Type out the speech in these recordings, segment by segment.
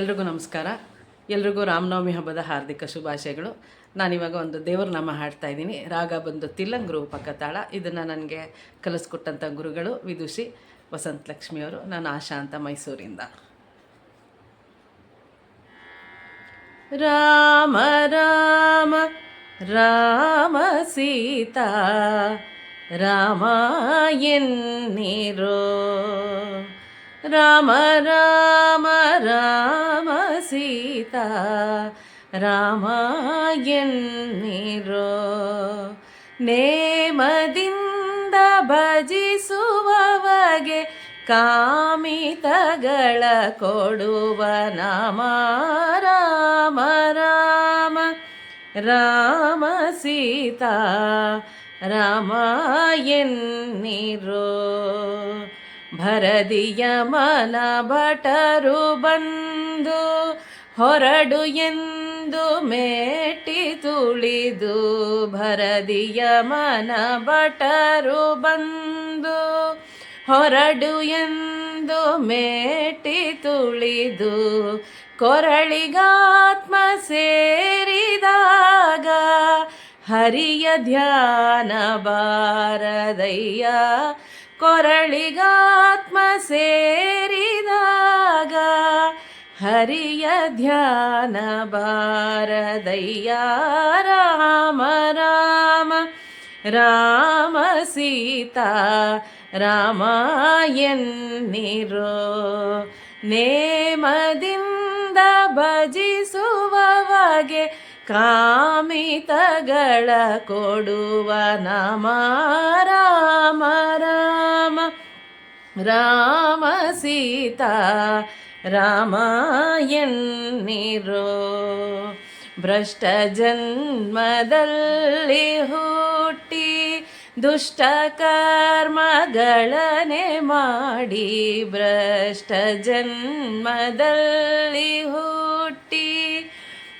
ಎಲ್ರಿಗೂ ನಮಸ್ಕಾರ. ಎಲ್ರಿಗೂ ರಾಮನವಮಿ ಹಬ್ಬದ ಹಾರ್ದಿಕ ಶುಭಾಶಯಗಳು. ನಾನಿವಾಗ ಒಂದು ದೇವ್ರ ನಾಮ ಹಾಡ್ತಾ ಇದ್ದೀನಿ. ರಾಗ ಬಂದು ತಿಲ್ಲಂಗ್ ರೂಪಕ ತಾಳ ಇದನ್ನು ನನಗೆ ಕಲಿಸ್ಕೊಟ್ಟಂಥ ಗುರುಗಳು ವಿದುಷಿ, ವಸಂತ ಲಕ್ಷ್ಮಿಯವರು ನಾನು ಆಶಾ ಅಂತ ಮೈಸೂರಿಂದ. ರಾಮ ರಾಮ ರಾಮ ಸೀತಾ, ರಾಮ ಎನ್ನಿರೋ. ರಾಮ ರಾಮ ರಾಮ ಸೀತಾ ರಾಮ ಎನ್ನಿರೋ ನೇಮದಿಂದ ಭಜಿಸುವವಗೆ ಕಾಮಿತಗಳ ಕೊಡುವ ನಾಮ ರಾಮ ರಾಮ ರಾಮ ಸೀತಾ ರಾಮ ಎನ್ನಿರೋ ಭರದಿಯ ಮನ ಭಟರು ಬಂದು ಹೊರಡು ಎಂದು ಮೇಟಿ ತುಳಿದು ಭರದಿಯ ಮನ ಭಟರು ಬಂದು ಹೊರಡು ಎಂದು ಮೇಟಿ ತುಳಿದು ಕೊರಳಿಗಾತ್ಮ ಸೇರಿದಾಗ ಹರಿಯ ಧ್ಯಾನ ಬಾರದಯ್ಯ ಕೊರಳಿಗಾತ್ಮ ಸೇರಿದಾಗ ಹರಿಯ ಧ್ಯಾನ ಬಾರದಯ್ಯ ರಾಮ ರಾಮ. ರಾಮ ಸೀತಾ ರಾಮ ಎನ್ನಿರೋ ನೇಮದಿಂದ ಭಜಿಸುವವಗೆ ಕಾಮಿತಗಳ ಕೊಡುವ ನಮ ರಾಮ ರಾಮ. ರಾಮ ಸೀತಾ ರಾಮಾಯಣ್ಣಿರೋ. ಭ್ರಷ್ಟ ಜನ್ಮದಲ್ಲಿ ಹುಟ್ಟಿ ದುಷ್ಟ ಕರ್ಮಗಳನೆ ಮಾಡಿ ಭ್ರಷ್ಟ ಜನ್ಮದಲ್ಲಿ ಹುಟ್ಟಿ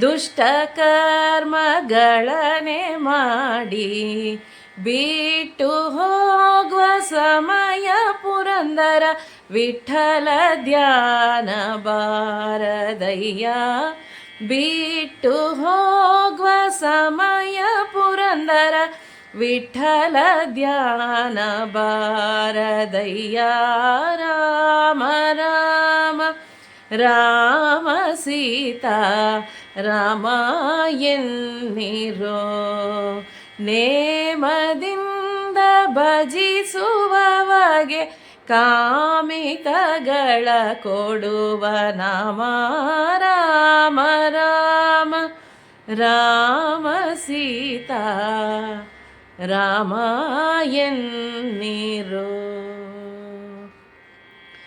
ದುಷ್ಟ ಕರ್ಮಗಳನೆ ಮಾಡಿ ಬಿಟ್ಟು ಹೋಗುವ ಸಮಯ ಪುರಂದರ ವಿಠಲ ಧ್ಯಾನ ಬಾರದಯ್ಯ. ಬಿಟ್ಟು ಹೋಗುವ ಸಮಯ ಪುರಂದರ ವಿಠಲ ಧ್ಯಾನ ಬಾರದಯ್ಯ. ರಾಮ. ರಾಮ ಸೀತಾ ರಾಮ ಎನ್ನಿರೋ? ನೇಮದಿಂದ ಭಜಿಸುವವಗೆ ಕಾಮಿತಗಳ ಕೊಡುವ ನಾಮ ರಾಮ ರಾಮ ರಾಮ ಸೀತಾ ರಾಮ